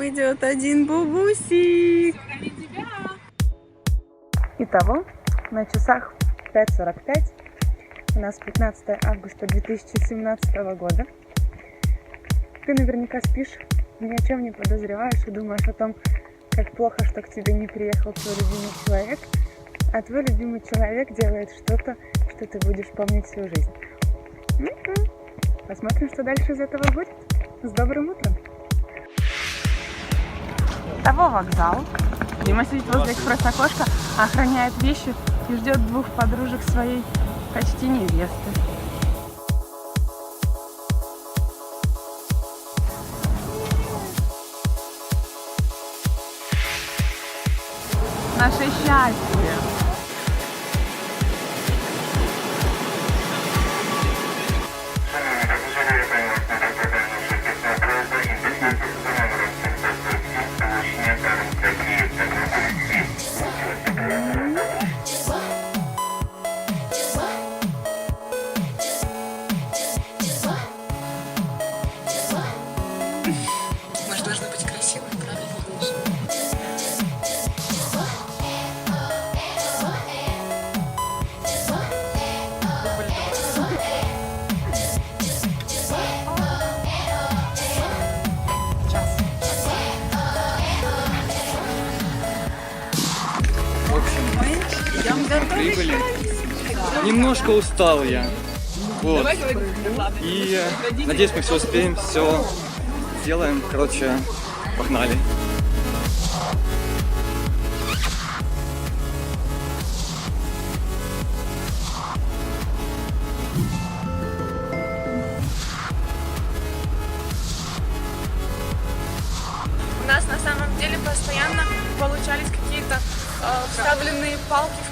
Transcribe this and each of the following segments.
нам идет один бубусик. Итого, на часах 5.45. У нас 15 августа 2017 года. Ты наверняка спишь, ни о чем не подозреваешь и думаешь о том, как плохо, что к тебе не приехал твой любимый человек, а твой любимый человек делает что-то, что ты будешь помнить всю жизнь. Ну-ка, посмотрим, что дальше из этого будет. С добрым утром! Того вокзал. Дима сидит возле экспресс-окошка, охраняет вещи и ждет двух подружек своей почти невесты. Наше счастье. Общем, прибыли. Немножко устал я. Вот. И э, надеюсь, мы все успеем, все сделаем. Короче, погнали.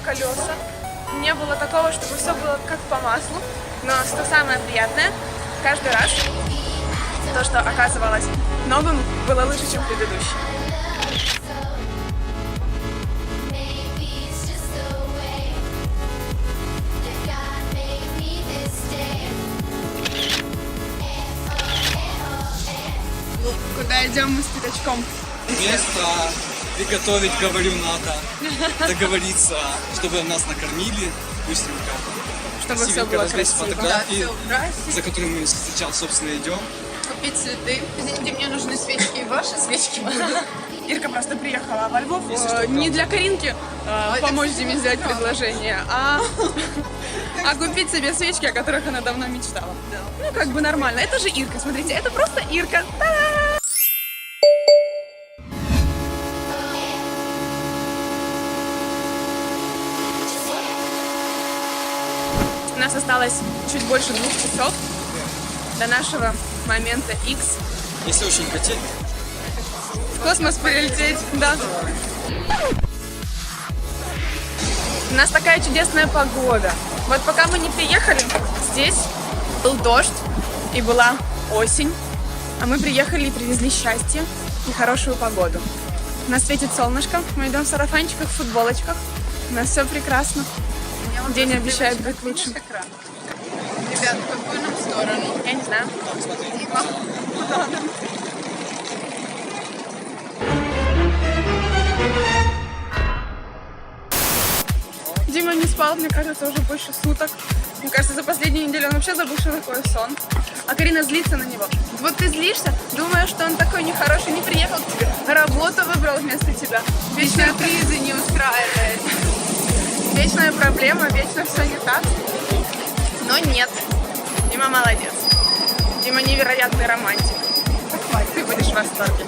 Колеса. Не было такого, чтобы все было как по маслу. Но что самое приятное, каждый раз то, что оказывалось новым, было лучше, чем предыдущий. Куда идем мы с пятачком? Место приготовить, говорю, надо. Договориться, чтобы нас накормили вкусненько. Чтобы все было красиво. фотографии, Украсить, за которыми мы сейчас, собственно, идем. купить цветы. Извините, мне нужны свечки. Ваши свечки будут. Ирка просто приехала во Львов Если э, что, не для Каринки Ой, помочь Диме сделать предложение, а, а купить себе свечки, о которых она давно мечтала. Ну, как бы нормально. Это же Ирка, смотрите, это просто Ирка. Та-да! У нас осталось чуть больше двух часов до нашего момента X. Если очень хотеть, В космос полететь, да. У нас такая чудесная погода. Вот пока мы не приехали, здесь был дождь и была осень. А мы приехали и привезли счастье и хорошую погоду. У нас светит солнышко, мы идем в сарафанчиках, в футболочках. У нас все прекрасно. День обещает быть лучшим. Ребят, в какую нам сторону? Я не знаю. Дима. Дима не спал, мне кажется, уже больше суток. Мне кажется, за последнюю неделю он вообще забыл, что такое сон. А Карина злится на него. Вот ты злишься, думаешь, что он такой нехороший, не приехал к тебе, работу выбрал вместо тебя. Вечная, Сюрпризы не устраивает. Вечная проблема, вечно все не так. Но нет. Дима молодец. Дима невероятный романтик. Ты будешь в восторге.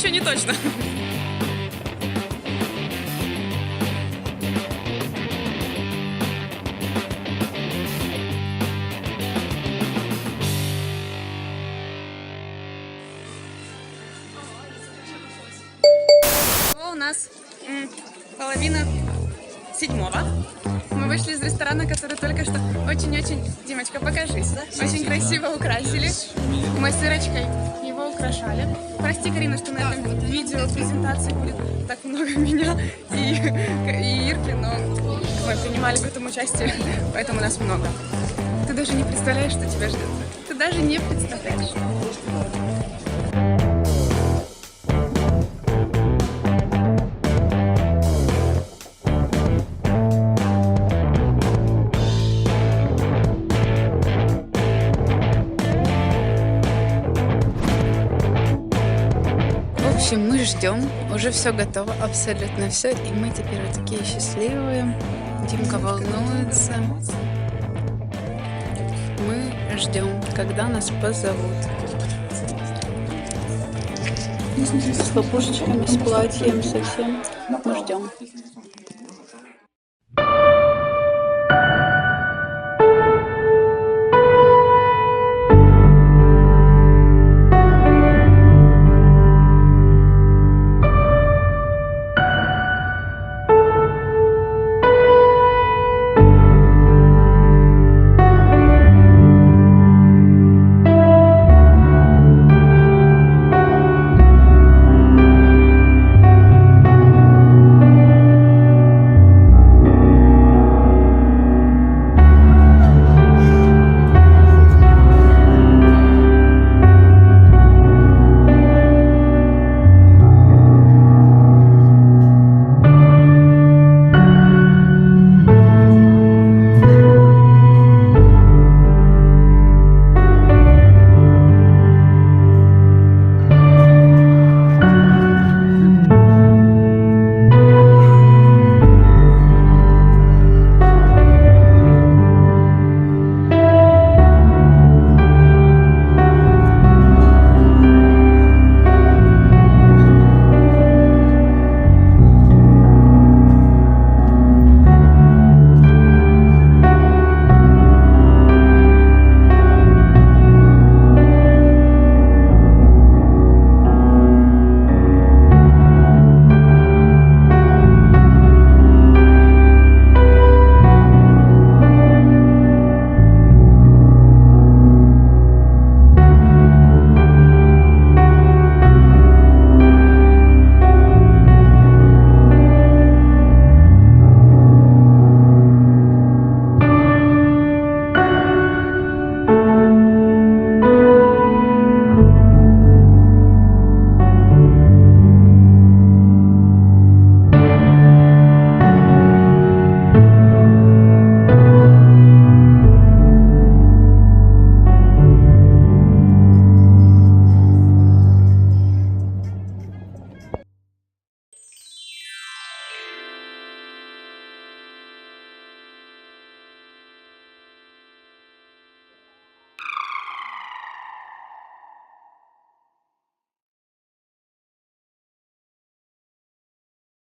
еще не точно. У нас половина седьмого. Мы вышли из ресторана, который только что очень-очень... Димочка, покажись. Очень красиво украсили мастерочкой украшали. Прости, Карина, что на этом видео презентации будет так много меня и, и Ирки, но мы принимали в этом участие, поэтому нас много. Ты даже не представляешь, что тебя ждет. Ты даже не представляешь. Общем, мы ждем. Уже все готово, абсолютно все. И мы теперь вот такие счастливые. Димка волнуется. Мы ждем, когда нас позовут. С папушечками, с платьем, совсем. Мы ждем.